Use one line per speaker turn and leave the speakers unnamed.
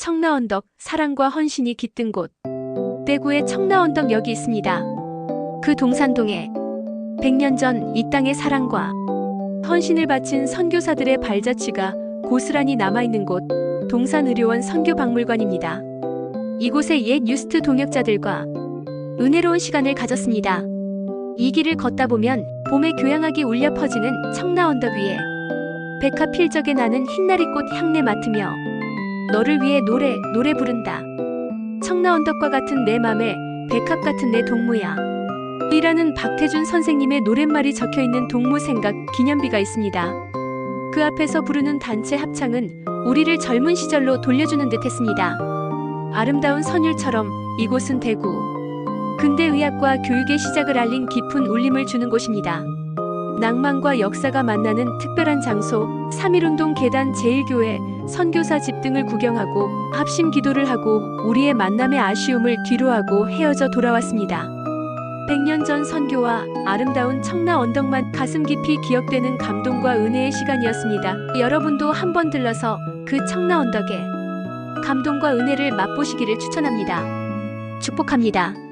청라언덕 사랑과 헌신이 깃든 곳. 대구의 청라언덕역이 있습니다. 그 동산동에 100년 전 이 땅의 사랑과 헌신을 바친 선교사들의 발자취가 고스란히 남아있는 곳 동산의료원 선교박물관입니다. 이곳에 옛 유스트 동역자들과 은혜로운 시간을 가졌습니다. 이 길을 걷다 보면 봄의 교양하게 울려 퍼지는 청라 언덕 위에 백합 필적에 나는 흰나리꽃 향내 맡으며 너를 위해 노래 노래 부른다. 청라 언덕과 같은 내 맘에 백합 같은 내 동무야. 이라는 박태준 선생님의 노랫말이 적혀 있는 동무 생각 기념비가 있습니다. 그 앞에서 부르는 단체 합창은 우리를 젊은 시절로 돌려주는 듯 했습니다. 아름다운 선율처럼 이곳은 대구 근대 의학과 교육의 시작을 알린 깊은 울림을 주는 곳입니다. 낭만과 역사가 만나는 특별한 장소 3.1운동 계단 제1교회 선교사 집 등을 구경하고 합심 기도를 하고 우리의 만남의 아쉬움을 뒤로하고 헤어져 돌아왔습니다. 100년 전 선교와 아름다운 청라 언덕만 가슴 깊이 기억되는 감동과 은혜의 시간이었습니다. 여러분도 한번 들러서 그 청라 언덕에 감동과 은혜를 맛보시기를 추천합니다. 축복합니다.